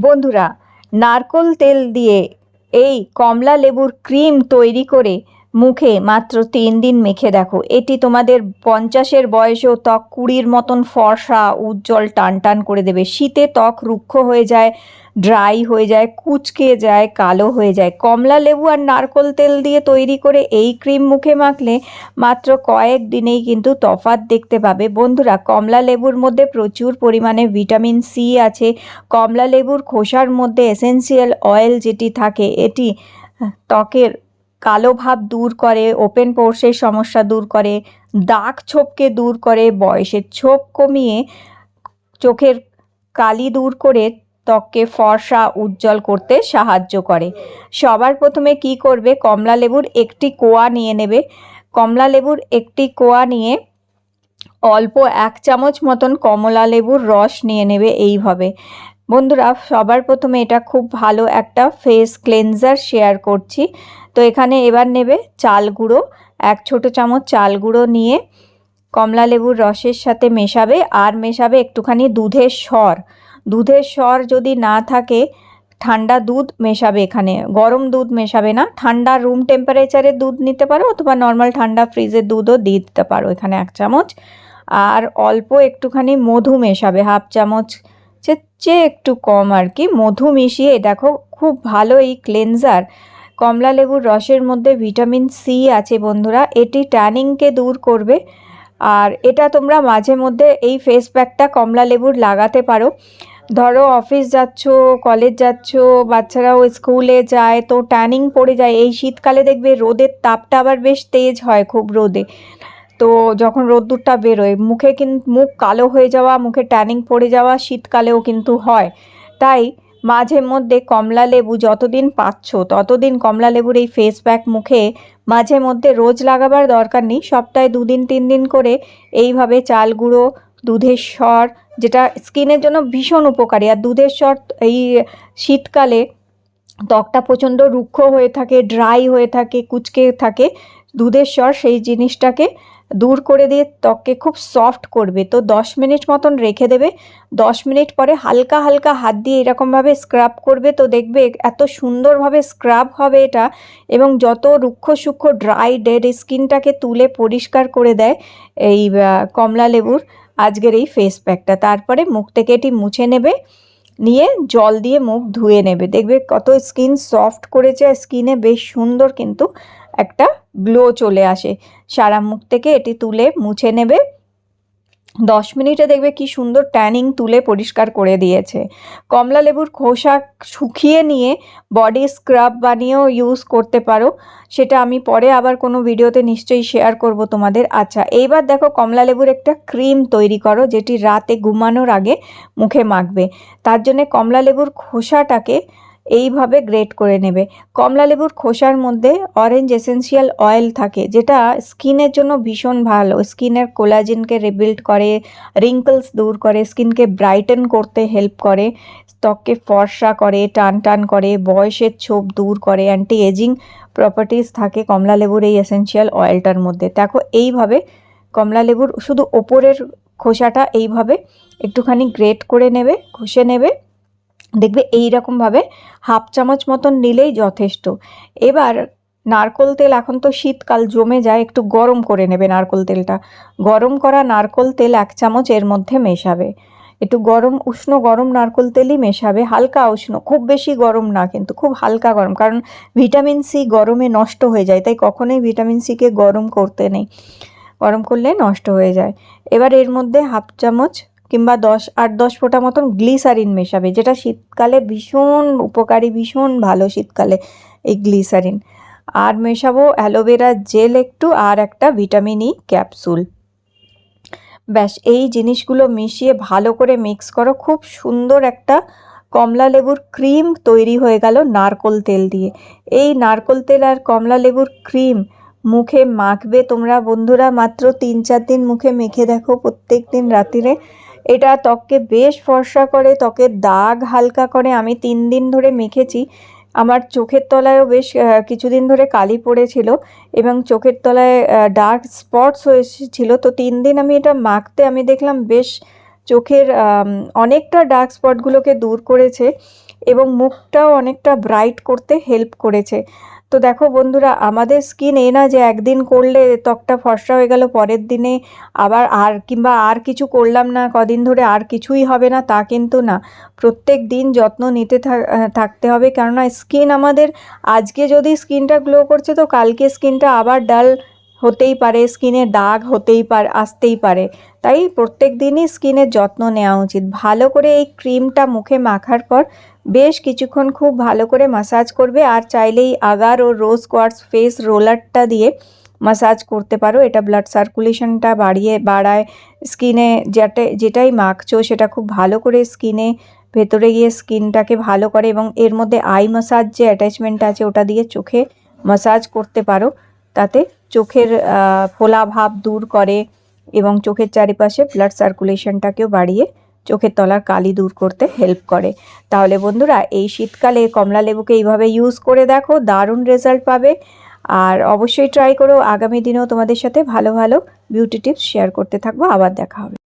বন্ধুরা নারকোল তেল দিয়ে এই কমলা লেবুর ক্রিম তৈরি করে মুখে মাত্র তিন দিন মেখে দেখো। এটি তোমাদের পঞ্চাশের বয়সেও ত্বক কুড়ির মতন ফর্সা, উজ্জ্বল টান টান করে দেবে। শীতে ত্বক রুক্ষ হয়ে যায়, ড্রাই হয়ে যায়, কুচকে যায়, কালো হয়ে যায়। কমলা লেবু আর নারকোল তেল দিয়ে তৈরি করে এই ক্রিম মুখে মাখলে মাত্র কয়েক দিনেই কিন্তু তফাৎ দেখতে পাবে। বন্ধুরা, কমলা লেবুর মধ্যে প্রচুর পরিমাণে ভিটামিন সি আছে। কমলা লেবুর খোসার মধ্যে এসেন্সিয়াল অয়েল যেটি থাকে, এটি ত্বকের কালো ভাব দূর করে ওপেন পোর্সের সমস্যা দূর করে দাগ ছোপকে দূর করে, বয়সের ছোপ কমিয়ে চোখের কালি দূর করে ত্বককে ফর্সা, উজ্জ্বল করতে সাহায্য করে। সবার প্রথমে কি করবে? কমলা লেবুর একটি কোয়া নিয়ে নেবে। কমলা লেবুর একটি কোয়া নিয়ে অল্প এক চামচ মতন কমলা লেবুর রস নিয়ে নেবে এইভাবে। বন্ধুরা, সবার প্রথমে এটা খুব ভালো একটা ফেস ক্লেনজার শেয়ার করছি। তো এখানে এবার নেবে চাল গুঁড়ো, এক ছোট চামচ চাল গুঁড়ো নিয়ে কমলা লেবুর রসের সাথে মেশাবে আর মেশাবে একটুখানি দুধের স্বর। দুধের স্বর যদি না থাকে, ঠান্ডা দুধ মেশাবে এখানে। গরম দুধ মেশাবে না। ঠান্ডা রুম টেম্পারেচারের দুধ নিতে পারো অথবা নর্মাল ঠান্ডা ফ্রিজের দুধও দিয়ে দিতে পারো এখানে এক চামচ। আর অল্প একটুখানি মধু মেশাবে, হাফ চামচ চেয়ে একটু কম আর কি। মধু মিশিয়ে, দেখো, খুব ভালো এই ক্লেনজার কমলা লেবুর রসের মধ্যে ভিটামিন সি আছে বন্ধুরা, এটি ট্যানিংকে দূর করবে। আর এটা তোমরা মাঝে মধ্যে এই ফেস প্যাকটা কমলা লেবুর লাগাতে পারো। ধরো অফিস যাচ্ছ কলেজ যাচ্ছ, বাচ্চারাও স্কুলে যায়, তো ট্যানিং পড়ে যায়। এই শীতকালে দেখবে রোদের তাপটা আবার বেশ তেজ হয় খুব রোদে। তো যখন রোদ্দুরটা বেরোয়, মুখে কিন্তু মুখ কালো হয়ে যাওয়া, মুখে ট্যানিং পড়ে যাওয়া শীতকালেও কিন্তু হয়। তাই মাঝে মধ্যে কমলা লেবু যতদিন পাচ্ছ, ততদিন কমলা লেবুর এই ফেস প্যাক মুখে মাঝে মধ্যে রোজ লাগাবার দরকার নেই। সপ্তাহে দুদিন, তিন দিন করে এইভাবে চাল গুঁড়ো, দুধের স্বর যেটা স্কিনের জন্য ভীষণ উপকারী। আর দুধের স্বর এই শীতকালে ত্বকটা প্রচণ্ড রুক্ষ হয়ে থাকে ড্রাই হয়ে থাকে, কুচকে থাকে। দুধের স্বর সেই জিনিসটাকে দূর করে দিয়ে ত্বককে খুব সফট করবে। তো দশ মিনিট মতন রেখে দেবে। দশ মিনিট পরে হালকা হালকা হাত দিয়ে এরকমভাবে স্ক্রাব করবে। তো দেখবে এত সুন্দরভাবে স্ক্রাব হবে এটা এবং যত রুক্ষ সূক্ষ্ম ড্রাই ডেড স্কিনটাকে তুলে পরিষ্কার করে দেয় এই কমলা লেবুর আজকের এই ফেস প্যাকটা তারপরে মুখ থেকে এটি মুছে নেবে, নিয়ে জল দিয়ে মুখ ধুয়ে নেবে। দেখবে কত স্কিন সফট করেছে স্কিনে বেশ সুন্দর কিন্তু একটা গ্লো চলে আসে। সারা মুখ থেকে এটি তুলে মুছে নেবে। দশ মিনিটে দেখবে কি সুন্দর ট্যানিং তুলে পরিষ্কার করে দিয়েছে। কমলা লেবুর খোসা শুকিয়ে নিয়ে বডি স্ক্রাব বানিয়েও ইউজ করতে পারো। সেটা আমি পরে আবার কোনো ভিডিওতে নিশ্চয়ই শেয়ার করব তোমাদের। আচ্ছা এইবার দেখো কমলা লেবুর একটা ক্রিম তৈরি করো, যেটি রাতে ঘুমানোর আগে মুখে মাখবে। তার জন্যে কমলা লেবুর খোসাটাকে এইভাবে গ্রেট করে নেবে। কমলা লেবুর খোসার মধ্যে অরেঞ্জ এসেন্সিয়াল অয়েল থাকে, যেটা স্কিনের জন্য ভীষণ ভালো। স্কিনের কোলাজিনকে রিবিল্ড করে রিঙ্কলস দূর করে স্কিনকে ব্রাইটেন করতে হেল্প করে ত্বককে ফর্সা করে, টান টান করে, বয়সের ছোপ দূর করে অ্যান্টি এজিং প্রপার্টিস থাকে কমলা লেবুর এই এসেন্সিয়াল অয়েলটার মধ্যে। দেখো, এইভাবে কমলা লেবুর শুধু ওপরের খোসাটা এইভাবে একটুখানি গ্রেট করে নেবে, ঘষে নেবে। দেখবে এই রকমভাবে হাফ চামচ মতন নিলেই যথেষ্ট। এবার নারকোল তেল এখন তো শীতকাল জমে যায়, একটু গরম করে নেবে নারকোল তেলটা। গরম করা নারকোল তেল এক চামচ এর মধ্যে মেশাবে। একটু গরম, উষ্ণ গরম নারকোল তেলই মেশাবে, হালকা উষ্ণ, খুব বেশি গরম না কিন্তু, খুব হালকা গরম, কারণ ভিটামিন সি গরমে নষ্ট হয়ে যায়, তাই কখনোই ভিটামিন সিকে গরম করতে নেই। গরম করলে নষ্ট হয়ে যায়। এবার এর মধ্যে হাফ চামচ কিংবা দশ, আট, দশ ফোঁটা মতন গ্লিসারিন মেশাবে, যেটা শীতকালে ভীষণ উপকারী, ভীষণ ভালো শীতকালে এই গ্লিসারিন। আর মেশাবো অ্যালোভেরা জেল একটু আর একটা ভিটামিন ই ক্যাপসুল। ব্যাস, এই জিনিসগুলো মিশিয়ে ভালো করে মিক্স করো, খুব সুন্দর একটা কমলা লেবুর ক্রিম তৈরি হয়ে গেল নারকোল তেল দিয়ে। এই নারকোল তেল আর কমলা লেবুর ক্রিম মুখে মাখবে তোমরা বন্ধুরা মাত্র তিন, চার দিন মুখে মেখে দেখো প্রত্যেক দিন রাতিরে এটা ত্বককে বেশ ফর্সা করে ত্বকের দাগ হালকা করে আমি তিন দিন ধরে মেখেছি। আমার চোখের তলায়ও বেশ কিছুদিন ধরে কালি পড়েছিল এবং চোখের তলায় ডার্ক স্পটস হয়েছিল। তো তিন দিন আমি এটা মাখতে আমি দেখলাম বেশ চোখের অনেকটা ডার্ক স্পটগুলোকে দূর করেছে এবং মুখটাও অনেকটা ব্রাইট করতে হেল্প করেছে। তো দেখো বন্ধুরা, আমাদের স্কিন এ না যে একদিন করলে ত্বকটা ফর্সা হয়ে গেল, পরের দিনে আবার আর কিংবা আর কিছু করলাম না, কদিন ধরে আর কিছুই হবে না, তা কিন্তু না। প্রত্যেক দিন যত্ন নিতে থাকতে হবে। কেননা স্কিন আমাদের, আজকে যদি স্কিনটা গ্লো করছে তো কালকে স্কিনটা আবার ডাল হতেই পারে স্কিনে দাগ হতেই পারে, আসতেই পারে। তাই প্রত্যেক দিনই স্কিনের যত্ন নেওয়া উচিত। ভালো করে এই ক্রিমটা মুখে মাখার পর বেশ কিছুক্ষণ খুব ভালো করে মাসাজ করবে। আর চাইলেই আগার ও রোজ কোয়ার্টস ফেস রোলারটা দিয়ে মাসাজ করতে পারো। এটা ব্লাড সার্কুলেশনটা বাড়িয়ে, বাড়ায়। স্কিনে যেটা, যেটাই মাখছো সেটা খুব ভালো করে স্কিনে ভেতরে গিয়ে স্কিনটাকে ভালো করে এবং এর মধ্যে আই মাসাজ যে অ্যাটাচমেন্ট আছে ওটা দিয়ে চোখে মাসাজ করতে পারো। তাতে চোখের ফোলা ভাব দূর করে এবং চোখের চারিপাশে ব্লাড সার্কুলেশনটাকেও বাড়িয়ে চোখের তলার কালি দূর করতে হেল্প করে। তাহলে বন্ধুরা, এই শীতকালে কমলা লেবুকে এইভাবে ইউজ করে দেখো, দারুণ রেজাল্ট পাবে। আর অবশ্যই ট্রাই করো, আগামী দিনেও তোমাদের সাথে ভালো ভালো বিউটি টিপস শেয়ার করতে থাকব, আবার দেখা হবে।